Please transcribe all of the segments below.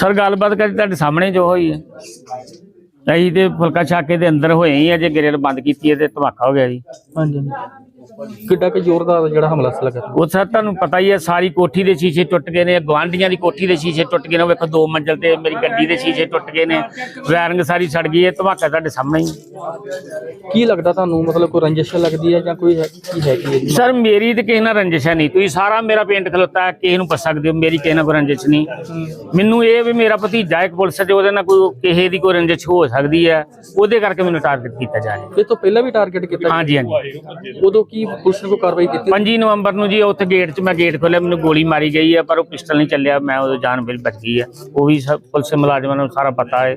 Sir, ਗੱਲਬਾਤ ਕਰੀ ਤੁਹਾਡੇ ਸਾਹਮਣੇ ਜੋ ਹੋਈ ਹੈ। ਅਸੀਂ ਤੇ ਫੁਲਕਾ ਛਾਕੇ ਦੇ ਅੰਦਰ ਹੋਏ ਹੀ ਆ, ਜੇ ਗ੍ਰਿਲ ਬੰਦ ਕੀਤੀ ਹੈ ਤੇ ਧਮਾਕਾ ਹੋ ਗਿਆ ਜੀ। ਹਾਂਜੀ। ਕਿੱਡਾ ਕਿ ਜ਼ੋਰਦਾਰ ਜਿਹੜਾ ਹਮਲਾ ਸੀ ਲੱਗਾ ਉਹ ਸਰ ਤੁਹਾਨੂੰ ਪਤਾ ਹੀ ਹੈ ਸਾਰੀ ਕੋਠੀ ਦੇ ਸ਼ੀਸ਼ੇ ਟੁੱਟ ਗਏ ਨੇ ਗਵਾਂਢੀਆਂ ਦੀ ਕੋਠੀ ਦੇ ਸ਼ੀਸ਼ੇ ਟੁੱਟ ਗਏ ਨੇ ਉਹ ਵੇਖੋ ਦੋ ਮੰਜ਼ਲ ਤੇ ਮੇਰੀ ਗੱਡੀ ਦੇ ਸ਼ੀਸ਼ੇ ਟੁੱਟ ਗਏ ਨੇ ਵਾਇਰਿੰਗ ਸਾਰੀ ਸੜ ਗਈ ਹੈ ਧਮਾਕਾ ਤੁਹਾਡੇ ਸਾਹਮਣੇ ਹੀ। ਕੀ ਲੱਗਦਾ ਤੁਹਾਨੂੰ? ਮਤਲਬ ਕੋਈ ਰੰਜਿਸ਼ ਲੱਗਦੀ ਹੈ ਜਾਂ ਕੋਈ ਹੈ ਕੀ ਹੈ ਕੀ ਸਰ ਮੇਰੀ ਤੇ ਕਿਸੇ ਨਾਲ ਰੰਜਿਸ਼ ਹੈ ਨਹੀਂ। ਤੁਸੀਂ ਸਾਰਾ ਮੇਰਾ ਪਿੰਡ ਖਲੋਤਾ ਹੈ ਕਿਸੇ ਨੂੰ ਪੁੱਛ ਸਕਦੇ ਹੋ ਮੇਰੀ ਕਿਸੇ ਨਾਲ ਕੋਈ ਰੰਜਿਸ਼ ਨਹੀਂ। ਮੈਨੂੰ ਇਹ ਵੀ ਮੇਰਾ ਭਤੀਜਾ ਇੱਕ ਪੁਲਿਸ ਤੇ ਉਹਦੇ ਨਾਲ ਕੋਈ ਕਿਸੇ ਦੀ ਕੋਈ ਰੰਜਿਸ਼ ਹੋ ਸਕਦੀ ਹੈ ਉਹਦੇ ਕਰਕੇ ਮੈਨੂੰ ਟਾਰਗੇਟ ਕੀਤਾ ਜਾ ਰਿਹਾ। ਇਹ ਤੋਂ ਪਹਿਲਾਂ ਵੀ ਟਾਰਗੇਟ ਕੀਤਾ ਹਾਂਜੀ ਹਾਂਜੀ। ਉਦੋਂ ਕੀ ਪੁਲਿਸ ਨੇ ਕੋਈ ਕਾਰਵਾਈ ਕੀਤੀ? 25 ਨਵੰਬਰ ਨੂੰ ਜੀ ਉੱਥੇ ਗੇਟ 'ਚ ਮੈਂ ਗੇਟ ਖੋਲਿਆ ਮੈਨੂੰ ਗੋਲੀ ਮਾਰੀ ਗਈ ਹੈ ਪਰ ਉਹ ਪਿਸਟਲ ਨਹੀਂ ਚੱਲਿਆ ਮੈਂ ਉਦੋਂ ਜਾਨ ਬਿਲ ਬਚ ਗਈ ਹੈ। ਉਹ ਵੀ ਸਭ ਪੁਲਿਸ ਮੁਲਾਜ਼ਮਾਂ ਨੂੰ ਸਾਰਾ ਪਤਾ ਹੈ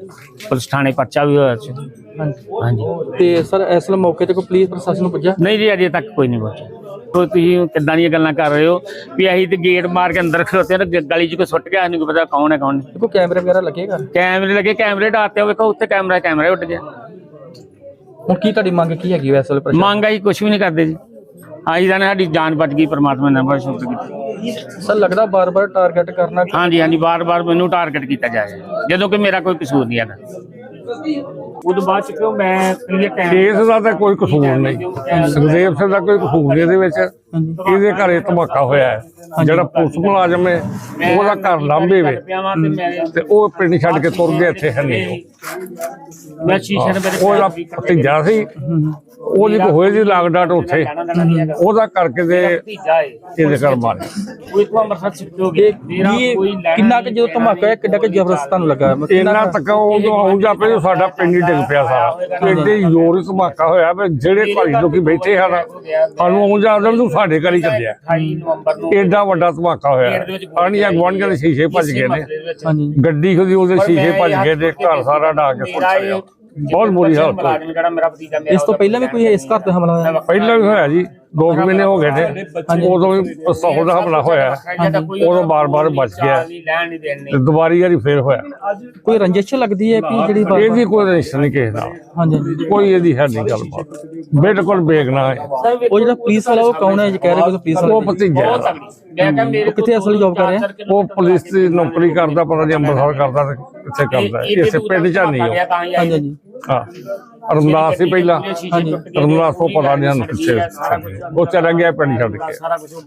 ਪੁਲਿਸ ਥਾਣੇ ਪਰਚਾ ਵੀ ਹੋਇਆ ਸੀ। ਹਾਂਜੀ। ਤੇ ਸਰ ਇਸ ਵੇਲੇ ਮੌਕੇ ਤੇ ਕੋਈ ਪੁਲਿਸ ਪ੍ਰਸ਼ਾਸਨ ਨੂੰ ਪੁੱਜਾ ਨਹੀਂ ਜੀ ਅਜੇ ਤੱਕ ਕੋਈ ਨਹੀਂ ਪਹੁੰਚਿਆ ਉਹ ਤੁਸੀਂ ਕਿੱਦਾਂ ਦੀਆਂ ਗੱਲਾਂ ਕਰ ਰਹੇ ਹੋ? ਵੀ ਅਸੀਂ ਤੇ ਗੇਟ ਮਾਰ ਕੇ ਅੰਦਰ ਖਲੋਤੇ ਨੇ ਗਲੀ 'ਚ ਕੋਈ ਸੁੱਟ ਗਿਆ ਨਹੀਂ ਪਤਾ ਕੌਣ ਹੈ ਕੌਣ ਨਹੀਂ। ਕੋਈ ਕੈਮਰੇ ਵਗੈਰਾ ਲੱਗੇਗਾ ਕੈਮਰੇ ਲੱਗੇ ਕੈਮਰੇ ਡਾਤੇ ਵੇਖੋ ਉੱਤੇ ਕੈਮਰਾ ਕੈਮਰਾ ਉੱਡ ਗਿਆ। ਹੁਣ ਕੀ ਤੁਹਾਡੀ ਮੰਗ ਕੀ ਹੈਗੀ ਵੈਸੇ ਮੰਗ ਅਸੀਂ ਕੁਝ ਵੀ ਨਹੀਂ ਕਰਦੇ ਜੀ। ਆਈ ਜਾਣੇ ਸਾਡੀ ਜਾਨ ਬਚ ਗਈ ਪਰਮਾਤਮਾ ਨੇ ਬੜਾ ਸ਼ੁਕਰ ਕੀਤਾ। ਸਰ ਲੱਗਦਾ ਬਾਰ-ਬਾਰ ਟਾਰਗੇਟ ਕਰਨਾ ਹਾਂਜੀ ਹਾਂਜੀ ਬਾਰ-ਬਾਰ ਮੈਨੂੰ ਟਾਰਗੇਟ ਕੀਤਾ ਜਾਏ। ਜਦੋਂ ਕਿ ਮੇਰਾ ਕੋਈ ਕਸੂਰ ਨਹੀਂ ਹੈਗਾ। ਉਦੋਂ ਬਾਅਦ ਚ ਕਿਉਂ ਮੈਂ ਕਲੀਅਰ ਕੇਸ ਦਾ ਤਾਂ ਕੋਈ ਕਸੂਰ ਨਹੀਂ। ਸੁਖਦੇਵ ਸਿੰਘ ਦਾ ਕੋਈ ਕਸੂਰ ਨਹੀਂ ਇਹਦੇ ਵਿੱਚ। ਇਹਦੇ ਘਰੇ ਧਮਾਕਾ ਹੋਇਆ ਹੈ। ਜਿਹੜਾ ਪੁਲਿਸ ਮੁਲਾਜ਼ਮ ਹੈ ਉਹਦਾ ਘਰ ਲਾਂਭੇ ਵੇ ਤੇ ਉਹ ਪਿੰਡ ਛੱਡ ਕੇ ਤੁਰ ਗਿਆ ਇੱਥੇ ਹੈ ਨਹੀਂ ਉਹ। ਮੈਂ ਸ਼ੀਸ਼ੇ ਦੇ ਮੇਰੇ ਉਹਦਾ ਭਤੀਜਾ ਸੀ ਉਹਦੀ ਕੋਈ ਹੋਏ ਦੀ ਲਾਗ ਡਾਟ ਉੱਥੇ। ਉਹਦਾ ਕਰਕੇ ਤੇ ਭਤੀਜਾ ਹੈ ਇਹਦੇ ਘਰ ਮਾਰੇ ਕੋਈ ਤੋਂ ਅੰਮ੍ਰਿਤਸਰ ਸ਼ਿਫਟ ਹੋ ਗਿਆ। ਮੇਰਾ ਕੋਈ ਲੈਣਾ ਕਿੰਨਾ ਕਿ ਜਦੋਂ ਧਮਾਕਾ ਹੋਇਆ ਕਿੱਡਾ ਕਿ ਜ਼ਬਰਦਸਤ ਤੁਹਾਨੂੰ ਲੱਗਾ? ਮਤਲਬ ਇੰਨਾ ਤੱਕ ਉਦੋਂ ਆਉਂਦਾ ਪਿਆ ਸਾਡਾ ਪਿੰਡ ਹੀ ਡਿੱਗ ਪਿਆ ਸਾਰਾ। ਐਡੇ ਜ਼ੋਰ ਹੀ ਧਮਾਕਾ ਹੋਇਆ ਵੀ ਜਿਹੜੇ ਘਰ ਲੋਕੀ ਬੈਠੇ ਹਨ ਸਾਨੂੰ ਆਉਂਦਾ ਆਉਂਦਾ ਨੂੰ ਸਾਡੇ ਘਰ ਹੀ ਚੱਲਿਆ। 28 ਨਵੰਬਰ ਨੂੰ ਏਡਾ ਵੱਡਾ ਧਮਾਕਾ ਹੋਇਆ। ਆਣੀਆਂ ਗਵਾਂਢੀਆਂ ਦੇ ਸ਼ੀਸ਼ੇ ਭੱਜ ਗਏ ਨੇ। ਗੱਡੀ ਖੁਦੀ ਉਹਦੇ ਸ਼ੀਸ਼ੇ ਭੱਜ ਗਏ ਤੇ ਘਰ ਸਾਰਾ ਢਾ ਕੇ ਸੁੱਟ ਗਿਆ ਬਹੁਤ ਬੁਰੀ ਹਾਲਤ ਇਸ ਤੋਂ ਪਹਿਲਾਂ ਵੀ ਕੋਈ ਇਸ ਘਰ ਤੇ ਹਮਲਾ ਹੋਇਆ? ਪਹਿਲਾਂ ਵੀ ਹੋਇਆ ਜੀ। ਦੋ ਕੁ ਮਹੀਨੇ ਹੋ ਗਏ ਨੇ। ਉਦੋਂ ਵੀ ਪਿਸਤੌਲ ਦਾ ਹਮਲਾ ਹੋਇਆ। ਉਦੋਂ ਬਾਰ-ਬਾਰ ਬਚ ਗਿਆ। ਤੇ ਦੁਬਾਰੀ ਵਾਰੀ ਫੇਰ ਹੋਇਆ। ਕੋਈ ਰੰਜਿਸ਼ ਲੱਗਦੀ ਹੈ ਕਿ ਜਿਹੜੀ ਬਾਰ- ਇਹਦੀ ਕੋਈ ਰਿਸ਼ਤਾ ਨਹੀਂ ਕਿਸੇ ਨਾਲ। ਹਾਂਜੀ ਕੋਈ ਇਹਦੀ ਹੈ ਨਹੀਂ ਗੱਲਬਾਤ। ਬਿਲਕੁਲ ਬੇਗਨਾ ਹੈ ਉਹ ਜਿਹੜਾ ਪੁਲਿਸ ਵਾਲਾ ਉਹ ਕੌਣ ਹੈ? ਜੀ ਕਹਿ ਰਹੇ ਕੋਈ ਪੁਲਿਸ ਵਾਲਾ ਉਹ ਭਤੀਜਾ। ਉਹ ਕਿੱਥੇ ਅਸਲ ਜੌਬ ਕਰ ਰਿਹਾ? ਉਹ ਪੁਲਿਸ ਦੀ ਨੌਕਰੀ ਕਰਦਾ ਪਤਾ ਨਹੀਂ ਅੰਮ੍ਰਿਤਸਰ ਕਰਦਾ ਕਿੱਥੇ ਕਰਦਾ। ਇਸੇ ਪਿੰਡ ਚ ਨਹੀਂ ਹਾਂਜੀ ਹਾਂਜੀ। ਹਾਂ। ਰਮਦਾਸ ਸੀ ਪਹਿਲਾਂ। ਹਾਂਜੀ। ਰਮਦਾਸ ਤੋਂ ਪਤਾ ਨਹੀਂ ਹਨ ਕਿੱਥੇ ਉਹ ਚਲਾ ਗਿਆ ਪਿੰਡ ਛੱਡ ਕੇ।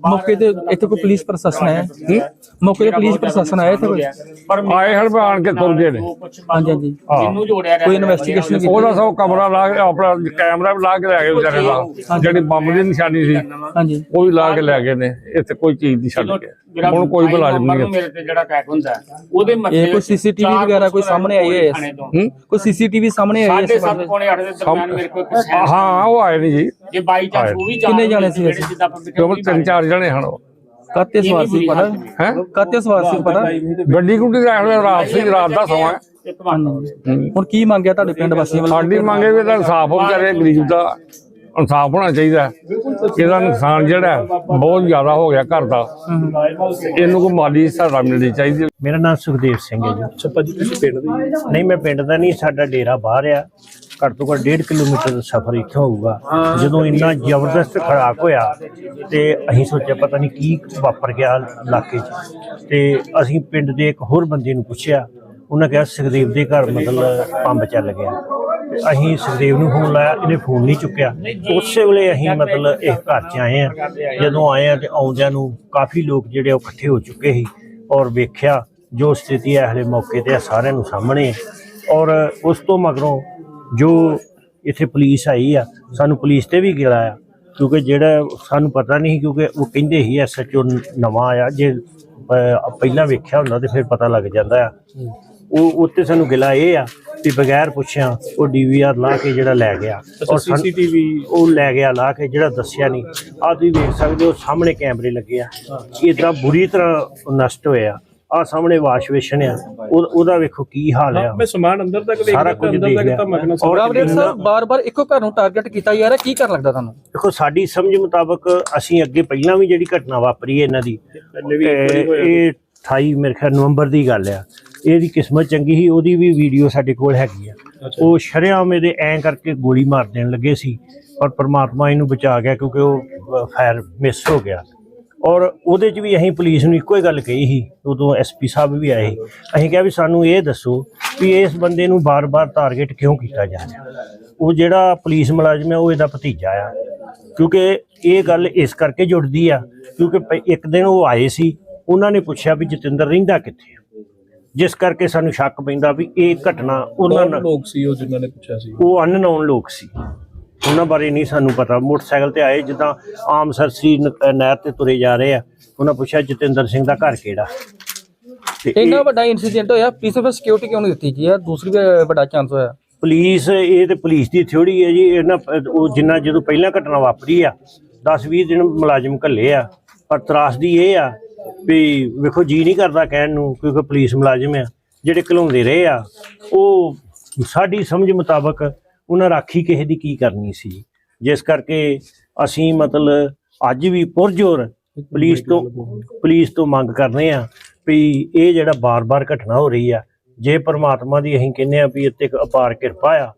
ਮੌਕੇ ਤੇ ਇੱਥੇ ਕੋਈ ਪੁਲਿਸ ਪ੍ਰਸ਼ਾਸਨ ਆਇਆ? ਮੌਕੇ ਤੇ ਪੁਲਿਸ ਪ੍ਰਸ਼ਾਸਨ ਆਇਆ ਇੱਥੇ ਕੋਈ? ਆਏ ਹਣ ਆਣ ਕੇ ਤੁਰ ਗਏ ਨੇ। ਹਾਂਜੀ ਹਾਂਜੀ। ਜਿਹਨੂੰ ਜੋੜਿਆ ਕੋਈ ਇਨਵੈਸਟੀਗੇਸ਼ਨ ਕੀਤੀ ਉਹਦਾ ਸਭ ਕਮਰਾ ਲਾ ਕੇ ਆਪਣਾ ਕੈਮਰਾ ਵੀ ਲਾ ਕੇ ਲੈ ਗਏ ਵਿਚਾਰੇ ਦਾ। ਜਿਹੜੀ ਬੰਬ ਦੀ ਨਿਸ਼ਾਨੀ ਸੀ ਹਾਂਜੀ। ਉਹ ਵੀ ਲਾ ਕੇ ਲੈ ਗਏ ਨੇ। ਇੱਥੇ ਕੋਈ ਚੀਜ਼ ਨਹੀਂ ਛੱਡ ਕੇ। ਹੁਣ ਕੋਈ ਮੁਲਾਜ਼ਮ ਨਹੀਂ ਮੇਰੇ ਤੇ ਜਿਹੜਾ ਅਟੈਕ ਹੁੰਦਾ ਉਹਦੇ ਮੱਥੇ ਇਹ ਕੋਈ ਸੀਸੀਟੀਵੀ ਵਗੈਰਾ ਕੋਈ ਸਾਹਮਣੇ ਆਈ। ਹੂੰ? ਕੋਈ ਸੀਸੀਟੀਵੀ ਸਾਹਮਣੇ ਆਈ ਹੈ ਦੇ ਦਰਮਿਆਨ ਮੇਰੇ ਕੋਲ ਇੱਕ ਹਾਂ ਉਹ ਆਏ ਨਹੀਂ ਜੀ। ਜੇ ਬਾਈ ਚਾਂਸ ਉਹ ਵੀ ਕਿੰਨੇ ਜਾਣੇ ਸੀ ਵੈਸੇ? ਜਿੱਦਾਂ ਆਪਾਂ ਤਿੰਨ ਚਾਰ ਜਣੇ ਹਨ ਉਹ। ਕਾਤੇ ਸਵਾਰ ਸੀ ਪਤਾ? ਹੈ। ਕਾਤੇ ਸਵਾਰ ਸੀ ਪਤਾ? ਗੱਡੀ ਗੁੱਡੀ ਦਾ ਜਿਹਾ ਰਾਤ ਸੀ ਰਾਤ ਦਾ ਸਮਾਂ ਹੈ। ਇੱਕ ਮੰਨ ਹੁਣ ਕੀ ਮੰਗਿਆ ਤੁਹਾਡੇ ਪਿੰਡ ਵਾਸੀਆਂ ਵੱਲੋਂ? ਸਾਡੀ ਮੰਗੇ ਵੀ ਤਾਂ ਇਨਸਾਫ ਹੋ ਵਿਚਾਰੇ ਗਰੀਬ ਦਾ। ਇਨਸਾਫ ਹੋਣਾ ਚਾਹੀਦਾ। ਇਹਦਾ ਨੁਕਸਾਨ ਜਿਹੜਾ ਬਹੁਤ ਜ਼ਿਆਦਾ ਹੋ ਗਿਆ ਘਰ ਦਾ। ਇਹਨੂੰ ਕੋਈ ਮਾਲੀ ਸਹਾਇਤਾ ਮਿਲਣੀ ਚਾਹੀਦੀ। ਮੇਰਾ ਨਾਮ ਸੁਖਦੇਵ ਸਿੰਘ ਹੈ ਜੀ। ਅੱਛਾ ਭਾਜੀ ਤੁਸੀਂ ਪਿੰਡ ਦੇ ਨਹੀਂ ਮੈਂ ਪਿੰਡ ਦਾ ਨਹੀਂ ਸਾਡਾ ਡੇਰਾ ਬਾਹਰ ਆ। ਘੱਟ ਤੋਂ ਘੱਟ 1.5 ਕਿਲੋਮੀਟਰ ਦਾ ਸਫ਼ਰ ਇੱਥੋਂ ਹੋਊਗਾ। ਜਦੋਂ ਇੰਨਾ ਜ਼ਬਰਦਸਤ ਖੜਾਕ ਹੋਇਆ ਤੇ ਅਸੀਂ ਸੋਚਿਆ ਪਤਾ ਨਹੀਂ ਕੀ ਵਾਪਰ ਗਿਆ ਇਲਾਕੇ 'ਚ। ਤੇ ਅਸੀਂ ਪਿੰਡ ਦੇ ਇੱਕ ਹੋਰ ਬੰਦੇ ਨੂੰ ਪੁੱਛਿਆ। ਉਹਨਾਂ ਕਿਹਾ ਸੁਖਦੇਵ ਦੇ ਘਰ ਮਤਲਬ ਪੰਬ ਚੱਲ ਗਿਆ। ਅਸੀਂ ਸੁਖਦੇਵ ਨੂੰ ਫੋਨ ਲਾਇਆ, ਇਹਨੇ ਫੋਨ ਨਹੀਂ ਚੁੱਕਿਆ। ਉਸੇ ਵੇਲੇ ਅਸੀਂ ਮਤਲਬ ਇਹ ਘਰ 'ਚ ਆਏ ਆ ਜਦੋਂ ਆਏ ਆ ਤੇ ਆਉਂਦਿਆਂ ਨੂੰ ਕਾਫੀ ਲੋਕ ਜਿਹੜੇ ਉਹ ਇਕੱਠੇ ਹੋ ਚੁੱਕੇ ਸੀ ਔਰ ਵੇਖਿਆ ਜੋ ਸਥਿਤੀ ਹੈ ਹਲੇ ਮੌਕੇ ਤੇ ਆ, ਸਾਰਿਆਂ ਨੂੰ ਸਾਹਮਣੇ ਔਰ ਉਸ ਤੋਂ ਮਗਰੋਂ ਜੋ ਇੱਥੇ ਪੁਲਿਸ ਆਈ ਆ, ਸਾਨੂੰ ਪੁਲਿਸ ਤੇ ਵੀ ਗਿਲਾ ਆ, ਕਿਉਂਕਿ ਜਿਹੜਾ ਸਾਨੂੰ ਪਤਾ ਨਹੀਂ ਕਿਉਂਕਿ ਉਹ ਕਹਿੰਦੇ ਹੀ ਐਸਐਚਓ ਨਵਾਂ ਆਇਆ, ਜੇ ਪਹਿਲਾਂ ਵੇਖਿਆ ਹੁੰਦਾ ਤੇ ਫਿਰ ਪਤਾ ਲੱਗ ਜਾਂਦਾ ਆ। ਉਹ ਉੱਤੇ ਸਾਨੂੰ ਗਿਲਾ ਇਹ ਆ ਵੀ ਬਗੈਰ ਪੁੱਛਿਆ ਉਹ ਡੀਵੀਆਰ ਲਾ ਕੇ ਜਿਹੜਾ ਲੈ ਗਿਆ। ਔਰ ਸੀਸੀਟੀਵੀ ਉਹ ਲੈ ਗਿਆ ਲਾ ਕੇ ਜਿਹੜਾ ਦੱਸਿਆ ਨਹੀਂ। ਆ ਤੁਸੀਂ ਵੇਖ ਸਕਦੇ ਹੋ ਸਾਹਮਣੇ ਕੈਮਰੇ ਲੱਗੇ ਆ। ਇਦਾਂ ਬੁਰੀ ਤਰ੍ਹਾਂ ਨਸ਼ਟ ਹੋਇਆ। ਆ ਸਾਹਮਣੇ ਵਾਸ਼ ਵੇਸ਼ਨ ਆ। ਉਹ- ਉਹਦਾ ਵੇਖੋ ਕੀ ਹਾਲ ਆ। ਮੈਂ ਸਮਾਨ ਅੰਦਰ ਤੱਕ ਦੇਖਦਾ ਸਾਰਾ ਕੁਝ ਅੰਦਰ ਦੇਖ ਤੱਕ ਲਿਆ। ਤਾਂ ਮਗਨ ਔਰ ਰਾਵਰੇਟ ਸਾਹਿਬ ਬਾਰ-ਬਾਰ ਇੱਕੋ ਘਰ ਨੂੰ ਟਾਰਗੇਟ ਕੀਤਾ ਜਾ ਰਿਹਾ ਕੀ ਕਰਨ ਲੱਗਦਾ ਤੁਹਾਨੂੰ? ਦੇਖੋ ਸਾਡੀ ਸਮਝ ਮੁਤਾਬਕ ਅਸੀਂ ਅੱਗੇ ਪਹਿਲਾਂ ਵੀ ਜਿਹੜੀ ਘਟਨਾ ਵਾਪਰੀ ਹੈ ਇਹਨਾਂ ਦੀ ਇਹ ਇਹ 28 ਮੇਰੇ ਖਿਆਲ ਨਵੰਬਰ ਦੀ ਗੱਲ ਆ। ਇਹਦੀ ਕਿਸਮਤ ਚੰਗੀ ਸੀ ਉਹਦੀ ਵੀ ਵੀਡੀਓ ਸਾਡੇ ਕੋਲ ਹੈਗੀ ਆ। ਉਹ ਸ਼ਰੇਆਮ ਇਹਦੇ ਐਂ ਕਰਕੇ ਗੋਲੀ ਮਾਰ ਦੇਣ ਲੱਗੇ ਸੀ ਔਰ ਪ੍ਰਮਾਤਮਾ ਇਹਨੂੰ ਬਚਾ ਗਿਆ ਕਿਉਂਕਿ ਉਹ ਫਾਇਰ ਮਿਸ ਹੋ ਗਿਆ। ਔਰ ਉਹਦੇ 'ਚ ਵੀ ਅਸੀਂ ਪੁਲਿਸ ਨੂੰ ਇੱਕੋ ਹੀ ਗੱਲ ਕਹੀ ਸੀ ਉਦੋਂ ਐਸਪੀ ਸਾਹਿਬ ਵੀ ਆਏ ਸੀ। ਅਸੀਂ ਕਿਹਾ ਵੀ ਸਾਨੂੰ ਇਹ ਦੱਸੋ ਵੀ ਇਸ ਬੰਦੇ ਨੂੰ ਬਾਰ-ਬਾਰ ਟਾਰਗੇਟ ਕਿਉਂ ਕੀਤਾ ਜਾ ਰਿਹਾ। ਉਹ ਜਿਹੜਾ ਪੁਲਿਸ ਮੁਲਾਜ਼ਮ ਹੈ ਉਹ ਇਹਦਾ ਭਤੀਜਾ ਆ। ਕਿਉਂਕਿ ਇਹ ਗੱਲ ਇਸ ਕਰਕੇ ਜੁੜਦੀ ਆ ਕਿਉਂਕਿ ਇੱਕ ਦਿਨ ਉਹ ਆਏ ਸੀ ਉਹਨਾਂ ਨੇ ਪੁੱਛਿਆ ਵੀ ਜਤਿੰਦਰ ਰਹਿੰਦਾ ਕਿੱਥੇ ਆ? ਜਿਸ ਕਰਕੇ ਸਾਨੂੰ ਸ਼ੱਕ ਪੈਂਦਾ ਵੀ ਇਹ ਘਟਨਾ ਉਹਨਾਂ ਨਾਲ ਲੋਕ ਸੀ ਉਹ ਜਿਨ੍ਹਾਂ ਨੇ ਪੁੱਛਿਆ ਸੀ? ਉਹ ਅਨਨੋਨ ਲੋਕ ਸੀ। ਉਹਨਾਂ ਬਾਰੇ ਨਹੀਂ ਸਾਨੂੰ ਪਤਾ। ਮੋਟਰਸਾਈਕਲ ਤੇ ਆਏ ਜਿੱਦਾਂ ਆਮ ਸਰਸੀ ਨਹਿਰ ਤੇ ਤੁਰੇ ਜਾ ਰਹੇ ਆ। ਉਹਨਾਂ ਪੁੱਛਿਆ ਜਤਿੰਦਰ ਸਿੰਘ ਦਾ ਘਰ ਕਿਹੜਾ? ਇਹ ਇੰਨਾ ਵੱਡਾ ਇਨਸੀਡੈਂਟ ਹੋਇਆ। ਪੁਲਿਸ ਫਿਰ ਸਿਕਿਉਰਿਟੀ ਕਿਉਂ ਨਹੀਂ ਦਿੱਤੀ ਜੀ? ਯਾਰ ਦੂਸਰੀ ਵੀ ਵੱਡਾ ਚਾਂਸ ਹੋਇਆ। ਪੁਲਿਸ ਇਹ ਤੇ ਪੁਲਿਸ ਦੀ ਥਿਉੜੀ ਹੈ ਜੀ। ਇਹਨਾਂ ਉਹ ਜਿੰਨਾ ਜਦੋਂ ਪਹਿਲਾਂ ਘਟਨਾ ਵਾਪਰੀ ਆ 10-20 ਦਿਨ ਮੁਲਾਜ਼ਮ ਘੱਲੇ ਆ। ਪਰ ਤਰਾਸਦੀ ਇਹ ਆ ਵੀ ਵੇਖੋ ਜੀ ਨਹੀਂ ਕਰਦਾ ਕਹਿਣ ਨੂੰ ਕਿਉਂਕਿ ਪੁਲਿਸ ਮੁਲਾਜ਼ਮ ਆ, ਜਿਹੜੇ ਘਲਾਉਂਦੇ ਰਹੇ ਆ, ਉਹ ਸਾਡੀ ਸਮਝ ਮੁਤਾਬਕ ਉਹਨਾਂ ਰਾਖੀ ਕਿਸੇ ਦੀ ਕੀ ਕਰਨੀ ਸੀ। ਜਿਸ ਕਰਕੇ ਅਸੀਂ ਮਤਲਬ ਅੱਜ ਵੀ ਪੁਰਜੋਰ ਪੁਲਿਸ ਤੋਂ ਪੁਲਿਸ ਤੋਂ ਮੰਗ ਕਰਨੇ ਆ ਵੀ ਇਹ ਜਿਹੜਾ ਬਾਰ-ਬਾਰ ਘਟਨਾ ਹੋ ਰਹੀ ਆ, ਜੇ ਪ੍ਰਮਾਤਮਾ ਦੀ ਅਸੀਂ ਕਹਿੰਦੇ ਆ ਵੀ ਇੱਥੇ ਇੱਕ ਅਪਾਰ ਕਿਰਪਾ ਆ,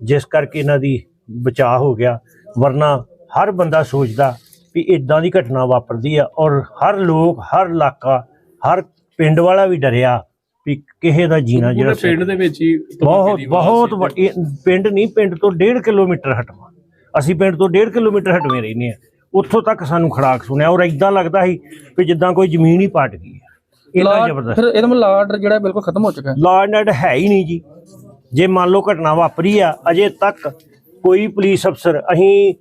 ਜਿਸ ਕਰਕੇ ਇਹਨਾਂ ਦੀ ਬਚਾਅ ਹੋ ਗਿਆ, ਵਰਨਾ ਹਰ ਬੰਦਾ ਸੋਚਦਾ ਵੀ ਇਦਾਂ ਦੀ ਘਟਨਾ ਵਾਪਰਦੀ ਆ ਔਰ ਹਰ ਲੋਕ ਹਰ ਇਲਾਕਾ ਹਰ ਪਿੰਡ ਵਾਲਾ ਵੀ ਡਰਿਆ ਵੀ ਕਿਸੇ ਦਾ ਜੀਣਾ ਜਿਹੜਾ ਪਿੰਡ ਦੇ ਵਿੱਚ ਹੀ ਬਹੁਤ ਬਹੁਤ। ਵੱਡੀ ਪਿੰਡ ਨਹੀਂ ਪਿੰਡ ਤੋਂ 1.5 ਕਿਲੋਮੀਟਰ ਹਟਵਾ। ਅਸੀਂ ਪਿੰਡ ਤੋਂ 1.5 ਕਿਲੋਮੀਟਰ ਹਟਵੇਂ ਰਹਿੰਦੇ ਆ ਉੱਥੋਂ ਤੱਕ ਸਾਨੂੰ ਖੜਾਕ ਸੁਣਿਆ ਔਰ ਇਦਾਂ ਲੱਗਦਾ ਸੀ ਵੀ ਜਿੱਦਾਂ ਕੋਈ ਜ਼ਮੀਨ ਹੀ ਪਟ ਗਈ ਹੈ। ਇੰਨਾ ਜ਼ਬਰਦਸਤ। ਫਿਰ ਇਹਦਾ ਮਤਲਬ ਲਾਰਡਰ ਜਿਹੜਾ ਬਿਲਕੁਲ ਖਤਮ ਹੋ ਚੁੱਕਾ ਐਂਡ ਆਰਡਰ ਹੈ ਹੀ ਨਹੀਂ ਜੀ। ਜੇ ਮੰਨ ਲਓ ਘਟਨਾ ਵਾਪਰੀ ਆ ਅਜੇ ਤੱਕ ਕੋਈ ਪੁਲਿਸ ਅਫਸਰ ਅਸੀਂ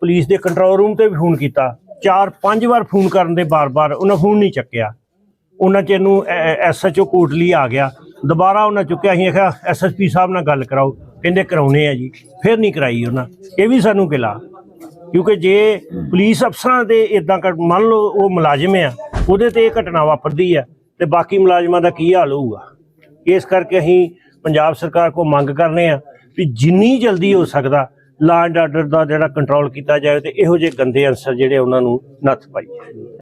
ਪੁਲਿਸ ਦੇ ਕੰਟਰੋਲ ਰੂਮ ਤੇ ਵੀ ਫੋਨ ਕੀਤਾ। ਚਾਰ ਪੰਜ ਵਾਰ ਫੋਨ ਕਰਨ ਦੇ ਬਾਰ-ਬਾਰ ਉਹਨਾਂ ਫੋਨ ਨਹੀਂ ਚੱਕਿਆ। ਉਹਨਾਂ ਚ ਨੂੰ ਐਸਐਚਓ ਕੋਟਲੀ ਆ ਗਿਆ। ਦੁਬਾਰਾ ਉਹਨਾਂ ਚੁੱਕਿਆ, ਅਸੀਂ ਆਖਿਆ ਐਸਐਸਪੀ ਸਾਹਿਬ ਨਾਲ ਗੱਲ ਕਰਾਓ। ਕਹਿੰਦੇ ਕਰਾਉਨੇ ਆ ਜੀ। ਫਿਰ ਨਹੀਂ ਕਰਾਈ ਉਹਨਾਂ। ਇਹ ਵੀ ਸਾਨੂੰ ਗਿਲਾ। ਕਿਉਂਕਿ ਜੇ ਪੁਲਿਸ ਅਫਸਰਾਂ ਦੇ ਇਦਾਂ ਕਰ, ਮੰਨ ਲਓ ਉਹ ਮੁਲਾਜ਼ਮ ਆ, ਉਹਦੇ ਤੇ ਇਹ ਘਟਨਾ ਵਾਪਰਦੀ ਆ, ਤੇ ਬਾਕੀ ਮੁਲਾਜ਼ਮਾਂ ਦਾ ਕੀ ਹਾਲ ਹੋਊਗਾ? ਇਸ ਕਰਕੇ ਅਸੀਂ ਪੰਜਾਬ ਸਰਕਾਰ ਕੋ ਮੰਗ ਕਰਨੇ ਆ ਵੀ ਜਿੰਨੀ ਜਲਦੀ ਹੋ ਸਕਦਾ ਲਾਅ ਐਂਡ ਆਰਡਰ ਦਾ ਜਿਹੜਾ ਕੰਟਰੋਲ ਕੀਤਾ ਜਾਵੇ ਤੇ ਇਹੋ ਜਿਹੇ ਗੰਦੇ ਅਨਸਰ ਜਿਹੜੇ ਉਹਨਾਂ ਨੂੰ ਨੱਥ ਪਾਈ ਜਾਵੇ